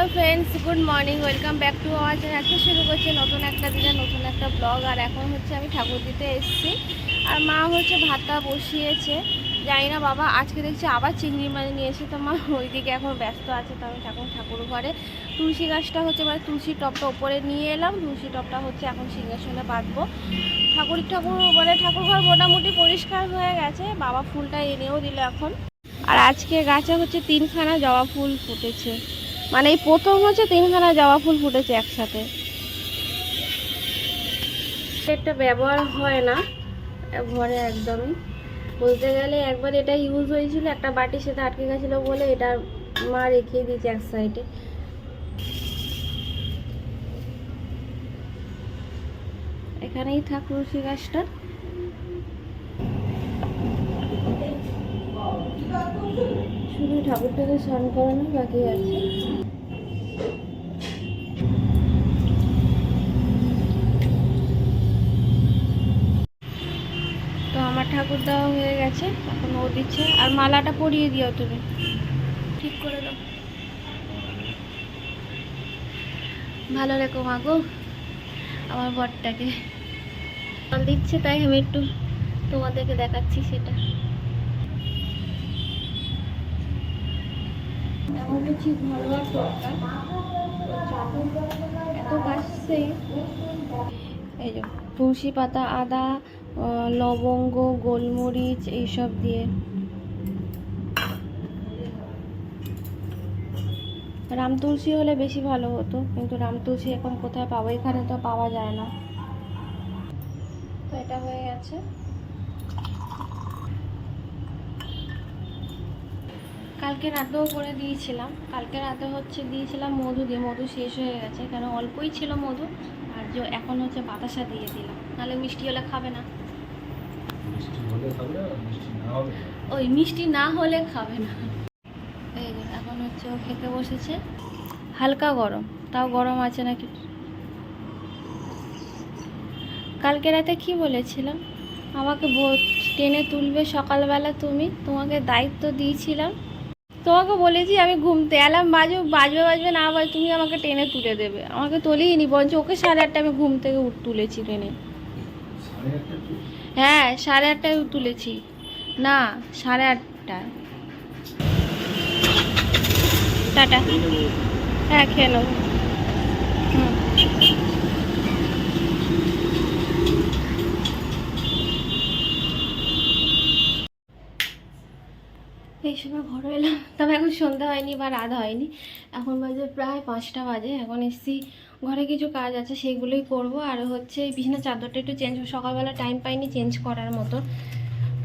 Hello friends, good morning, welcome back to our channel. আজকে শুরু করছে নতুন একটা দিনে নতুন একটা ব্লগ, আর এখন হচ্ছে আমি ঠাকুর দিতে এসেছি। আর মা হচ্ছে ভাতটা বসিয়েছে। জানি না বাবা, আজকে দেখছি আবার চিংড়ি মাছ নিয়ে এসে তো মা ওইদিকে এখন ব্যস্ত আছে, তো আমি এখন ঠাকুর ঘরে। তুলসী গাছটা হচ্ছে মানে তুলসী টপটা ওপরে নিয়ে এলাম, তুলসী টপটা হচ্ছে এখন সিংহাসনে বাঁধবো। ঠাকুর ঠাকুর মানে ঠাকুর ঘর মোটামুটি পরিষ্কার হয়ে গেছে, বাবা ফুলটা এনেও দিল এখন। আর আজকে গাছে হচ্ছে তিনখানা জবা ফুল ফুটেছে। মানে এই প্রথম হচ্ছে তিনখানা জবা ফুল ফুটেছে একসাথে। একটা ব্যবহার হয় না, ঘরে একদমই। বলতে গেলে একবার এটা ইউজ হয়েছিল, একটা বাটির সাথে আটকে গেছিল বলে এটা মা রেখে দিয়েছে এক সাইডে এখানেই থাক তুলসী গাছটা শুধু ঠাকুরটাকে স্নান করানো বাকি আছে। তো আমার ঠাকুর দেওয়া হয়ে গেছে, এখন ও দিচ্ছে। আর মালাটা পরিয়ে দিও তুমি। ঠিক করে দাও। ভালো রেখো মাগো আমার বরটাকে। দিচ্ছে, তাই আমি একটু তোমাদেরকে দেখাচ্ছি সেটা। এত বাসছে এই যে, তুলসী পাতা, আদা লবঙ্গ, গোলমরিচ এইসব দিয়ে। রাম তুলসী হলে বেশি ভালো হতো, কিন্তু রাম তুলসী এখন কোথায় পাবো? এখানে তো পাওয়া যায় না। তো এটা হয়ে গেছে। কালকে রাতেও করে দিয়েছিলাম। কালকে রাতে হচ্ছে দিয়েছিলাম মধু দিয়ে। মধু শেষ হয়ে গেছে। কেন? অল্পই ছিল মধু। আর যে এখন হচ্ছে বাতাসা দিয়ে দিলাম। নাহলে মিষ্টি হলে খাবে না। ওই মিষ্টি না হলে খাবে না। এখন হচ্ছে ও খেতে বসেছে। হালকা গরম। তাও গরম আছে নাকি? কালকে রাতে কি বলেছিলাম? আমাকে ব- টেনে তুলবে সকালবেলা তুমি। তোমাকে দায়িত্ব দিয়েছিলাম। তোমাকে বলেছি আমি ঘুমতে এলাম বাজবে বাজবে বাজবে না বাজ তুমি আমাকে টেনে তুলে দেবে। আমাকে তোলেই নি বঞ্চ ওকে সাড়ে আটটা আমি ঘুম থেকে উঠ, তুলেছি টেনে। হ্যাঁ সাড়ে আটটায় তুলেছি। না, সাড়ে আটটায়। টাটা। হ্যাঁ খেয়ে সময় ঘরে এলাম তবে এখন সন্ধ্যা হয়নি বা রাত হয়নি। এখন বাজে প্রায় পাঁচটা বাজে, এখন এসছি, ঘরে কিছু কাজ আছে সেইগুলোই করব। আর হচ্ছে এই বিছানার চাদরটা একটু চেঞ্জ সকালবেলা টাইম পাইনি চেঞ্জ করার মতো।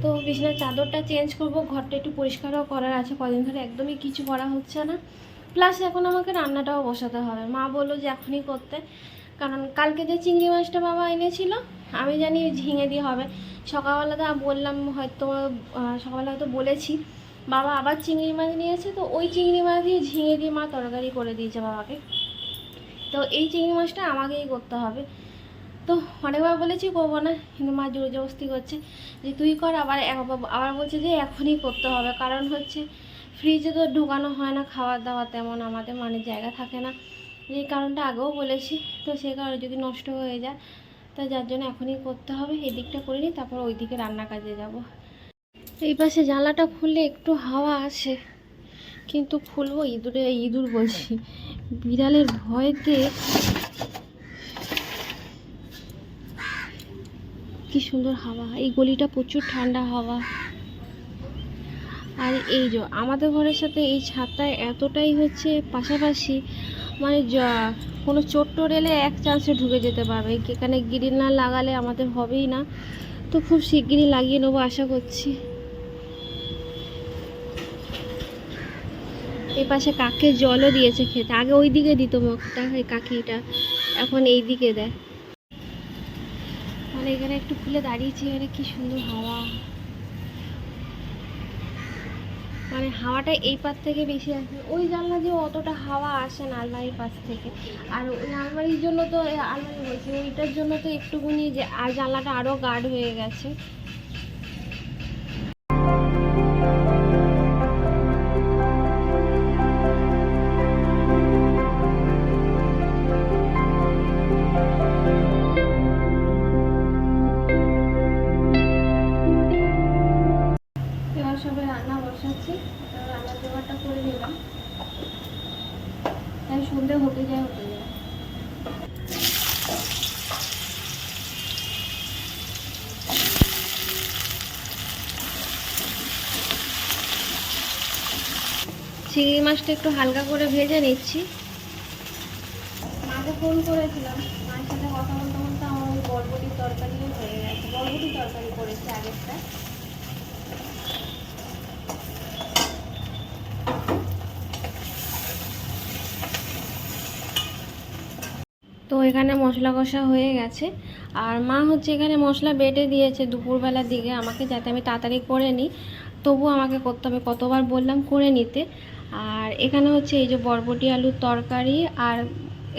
তো বিছানার চাদরটা চেঞ্জ করব, ঘরটা একটু পরিষ্কারও করার আছে, কদিন ধরে একদমই কিছু করা হচ্ছে না। প্লাস এখন আমাকে রান্নাটাও বসাতে হবে। মা বলল যে এখনই করতে। কারণ কালকে যে চিংড়ি মাছটা বাবা এনেছিল, আমি জানি ঝিঙে দিয়ে হবে। সকালবেলা তো বললাম, হয়তো সকালবেলা হয়তো বলেছি। বাবা আবার চিংড়ি মাছ নিয়েছে তো ওই চিংড়ি মাছ দিয়ে ঝিঙে দিয়ে মা তরকারি করে দিয়েছে বাবাকে। তো এই চিংড়ি মাছটা আমাকেই করতে হবে। তো অনেকবার বলেছি করব না, কিন্তু মা জোর জবস্তি করছে যে তুই কর, আবার আবার বলছে যে এখনই করতে হবে। কারণ হচ্ছে ফ্রিজে তো ঢোকানো হয় না, খাবার দাবার তেমন আমাদের মানে জায়গা থাকে না। যে কারণটা আগেও বলেছি, তো সেই কারণে যদি নষ্ট হয়ে যায়, তা যার জন্য এখনই করতে হবে। এদিকটা দিকটা করে নিই, তারপর ওই দিকে রান্না কাজে যাব। এই পাশে জানলাটা খুললে একটু হাওয়া আসে। কিন্তু খুলবো ইঁদুরে, ইঁদুর বলছি। বিড়ালের ভয়তে কি সুন্দর হাওয়া। এই গলিটা প্রচুর ঠান্ডা হাওয়া। আর এই যে, আমাদের ঘরের সাথে এই ছাদটা এতটাই হচ্ছে পাশাপাশি মানে কোনো চোট টোট এলে এক চান্সে ঢুকে যেতে পারবে। এখানে গ্রিল না লাগালে আমাদের হবেই না। তো খুব শিগগিরই লাগিয়ে নেব, আশা করছি। এই পাশে কাকে জলও দিয়েছে খেতে। আগে ওই দিকে দিত এই কাকিটা। এখন এই দিকে দেয় মানে এখানে একটু খুলে দাঁড়িয়েছি, এখানে কি সুন্দর হাওয়া। মানে হাওয়াটা এই পাশ থেকে বেশি আসে। ওই জানলা দিয়ে অতটা হাওয়া আসে না আলমারির পাশ থেকে। আর ওই আলমারির জন্য তো, আলমারি বলছি, ওইটার জন্য তো একটুকুনি যে, আর জানলাটা আরও গাঢ় হয়ে গেছে। তাই হতে যায় হতে যায়। চিংড়ি মাছটা একটু হালকা করে ভেজে নিচ্ছি। মাকে ফোন করেছিলাম। মায়ের সাথে কথা বলতে বলতে আমার বরবটির তরকারিও হয়ে গেছে। বরবটির তরকারি করেছি আগেরটা। এখানে মশলা কষা হয়ে গেছে। আর মা হচ্ছে এখানে মশলা বেটে দিয়েছে দুপুরবেলার দিকে। আমাকে যাতে আমি তাড়াতাড়ি করে নিই। তবুও আমাকে করতে হবে, কতবার বললাম করে নিতে। আর এখানে হচ্ছে এই যে বরবটি আলুর তরকারি আর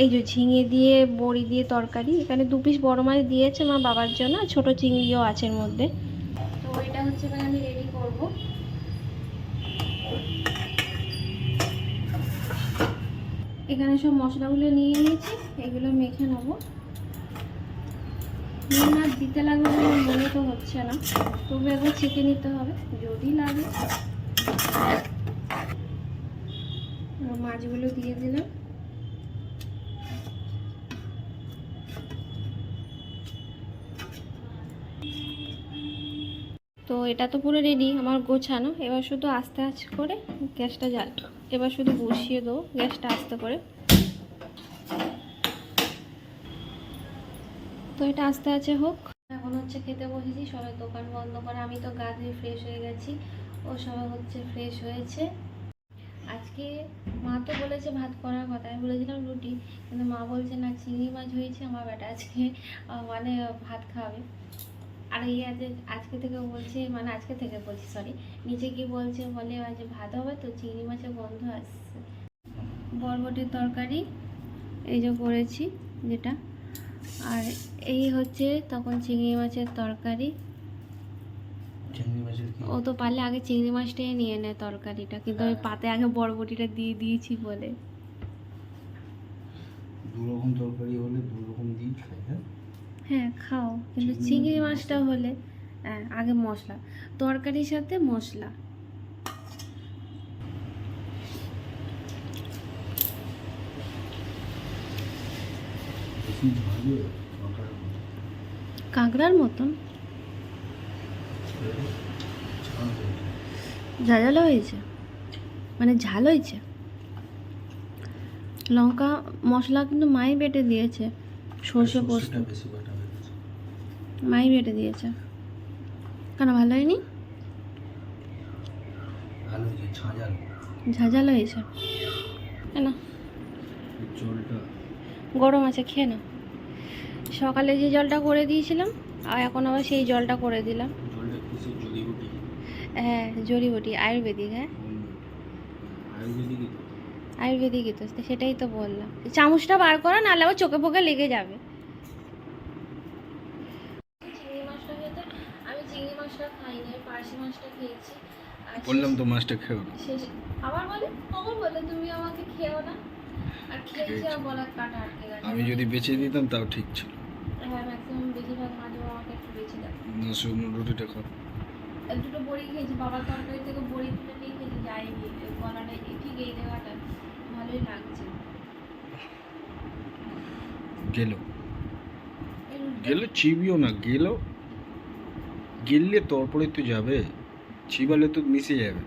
এই যে ঝিঙে দিয়ে, বড়ি দিয়ে তরকারি। এখানে দু পিস বড় মাছ দিয়েছে মা বাবার জন্য আর ছোটো চিংড়িও আছে মধ্যে। তো এটা হচ্ছে এখানে আমি রেডি করব। এখানে সব মশলাগুলো নিয়ে নিয়েছি। মেখে নেব। নুন আর দিতে লাগবে বলে মনে তো হচ্ছে না। তবু একবার ছেঁকে নিতে হবে, যদি লাগে। মাছগুলো দিয়ে দিলাম। তো এটা তো পুরো রেডি আমার গোছানো। এবার শুধু আস্তে আস্তে করে গ্যাসটা জ্বাল এবার শুধু বসিয়ে দেবো গ্যাসটা আস্তে করে। তো এটা আস্তে আস্তে হোক। এখন হচ্ছে খেতে বসেছি, সবাই দোকান বন্ধ করে, আমি তো গা ধুয়ে ফ্রেশ হয়ে গেছি। ও সবাই হচ্ছে ফ্রেশ হয়েছে। আজকে মা তো বলেছে ভাত করার কথা, আমি বলেছিলাম রুটি, কিন্তু মা বলছে, না, চিংড়ি মাছ হয়েছে, আমার বেটা আজকে মানে ভাত খাবে। আর এই আজকে আজকে থেকে বলছে মানে আজকে থেকে বলছি সরি নিচে গিয়ে বলছে, বলে, আজ ভাত হবে তো চিংড়ি মাছের গন্ধ আসছে। বরবটির তরকারি, এই যে করেছি, যেটা আর এই হচ্ছে তখন চিংড়ি মাছের তরকারি। ও তো পারলে আগে চিংড়ি মাছটাই নিয়ে নেয় তরকারিটা কিন্তু আমি হ্যাঁ। পাতে আগে বরবটিটা দিয়ে দিয়েছি বলে। দু রকম তরকারি হলে দু রকম দিই খাই হ্যাঁ? হ্যাঁ খাও। কিন্তু চিংড়ি চিংড়ি মাছটা হলে হ্যাঁ আগে মশলা তরকারির সাথে মশলা বেশি ঝাঁঝে লঙ্কার মতো। কাঁকড়ার মতন। ঝাল ঝাঝালো হয়েছে। মানে ঝাল হয়েছে। লঙ্কা মশলা কিন্তু মাই বেটে দিয়েছে। সর্ষে পোস্ত। মাই বেটে দিয়েছে। কেন ভালো হয়নি? ঝাঝালো হয়েছে। কেন? জলটা গরম আছে খেয়ে না সকালে যে জলটা করে দিয়েছিলাম আর এখন আবার সেই জলটা করে দিলাম। হ্যাঁ জড়িবটি আয়ুর্বেদিক হ্যাঁ। আয়ুর্বেদিকই তো সেটাই তো বললাম। চামচটা বার করো নাহলে আবার চোখে ফোকে লেগে যাবে। বললাম তো মাছটা খেও না। আবার বলে কখন বলে তুমি আমাকে খেও না। আমি যদি বেঁচে দিতাম তাও ঠিক ছিল। শুকনো রুটিটা খাও। দুটো বড়ি খেয়েছি বাবার তরকারি থেকে বড়ি তুলে নিয়ে খেয়েছি যাইনি। গলাটা ঠিক এই জায়গাটা ভালোই লাগছে। গেল চিবিও না গেল। গেললে তারপরে তো যাবে চিবালে তো মিশে যাবে।